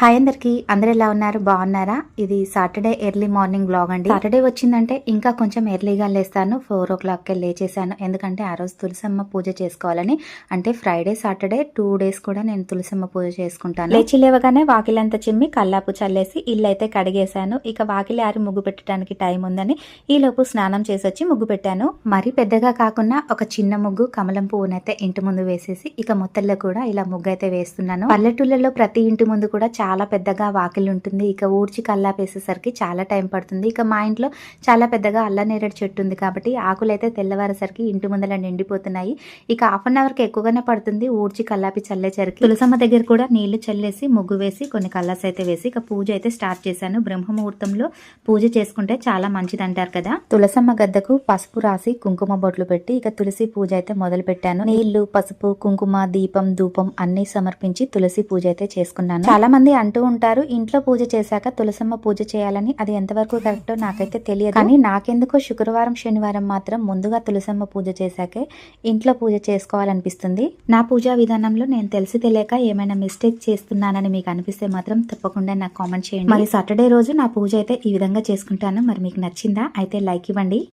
Hi అందరికి. అందరు ఎలా ఉన్నారు? బాగున్నారా? ఇది సాటర్డే ఎర్లీ మార్నింగ్ బ్లాగ్ అండి. సాటర్డే వచ్చిందంటే ఇంకా కొంచెం ఎర్లీగా లేస్తాను. ఫోర్ ఓ క్లాక్కే లేచేసాను ఎందుకంటే ఆ రోజు తులసమ్మ పూజ చేసుకోవాలని. అంటే ఫ్రైడే సాటర్డే టూ డేస్ కూడా నేను తులసమ్మ పూజ చేసుకుంటాను. లేచి లేవగానే వాకిలంతా చిమ్మి కల్లాపు చల్లేసి ఇల్లు అయితే కడిగేశాను. ఇక వాకిలి ఆరి ముగ్గు పెట్టడానికి టైం ఉందని ఈ లోపు స్నానం చేసి వచ్చి ముగ్గు పెట్టాను. మరి పెద్దగా కాకుండా ఒక చిన్న ముగ్గు కమలం పువ్వునైతే ఇంటి ముందు వేసేసి ఇక మొత్తల్లో కూడా ఇలా ముగ్గు అయితే వేస్తున్నాను. పల్లెటూళ్ళలో ప్రతి ఇంటి ముందు కూడా చాలా పెద్దగా వాకిలి ఉంటుంది ఇక ఊడ్చి కల్లాపేసేసరికి చాలా టైం పడుతుంది. ఇక మా ఇంట్లో చాలా పెద్దగా అల్లనేరేడు చెట్టు ఉంది కాబట్టి ఆకులు అయితే తెల్లవారేసరికి ఇంటి ముందర నిండిపోతున్నాయి. ఇక హాఫ్ అన్ అవర్కి ఎక్కువగానే పడుతుంది. ఊడ్చి కల్లాపి చల్లేసరికి తులసమ్మ దగ్గర కూడా నీళ్ళు చల్లేసి ముగ్గు వేసి కొన్ని కల్లాస్ అయితే వేసి ఇక పూజ అయితే స్టార్ట్ చేశాను. బ్రహ్మ ముహూర్తంలో పూజ చేసుకుంటే చాలా మంచిది అంటారు కదా. తులసమ్మ గద్దకు పసుపు రాసి కుంకుమ బొట్లు పెట్టి ఇక తులసి పూజ అయితే మొదలు పెట్టాను. నీళ్ళు పసుపు కుంకుమ దీపం ధూపం అన్ని సమర్పించి తులసి పూజ అయితే చేసుకున్నాను. చాలా మంది అంటూ ఉంటారు ఇంట్లో పూజ చేశాక తులసమ్మ పూజ చేయాలని అది ఎంతవరకు కరెక్టో నాకైతే తెలియదు. కానీ నాకెందుకో శుక్రవారం శనివారం మాత్రం ముందుగా తులసమ్మ పూజ చేశాకే ఇంట్లో పూజ చేసుకోవాలనిపిస్తుంది. నా పూజా విధానంలో నేను తెలిసి తెలియక ఏమైనా మిస్టేక్ చేస్తున్నానని మీకు అనిపిస్తే మాత్రం తప్పకుండా నాకు కామెంట్ చేయండి. మరి సాటర్డే రోజు నా పూజ అయితే ఈ విధంగా చేసుకుంటాను. మరి మీకు నచ్చిందా? అయితే లైక్ ఇవ్వండి.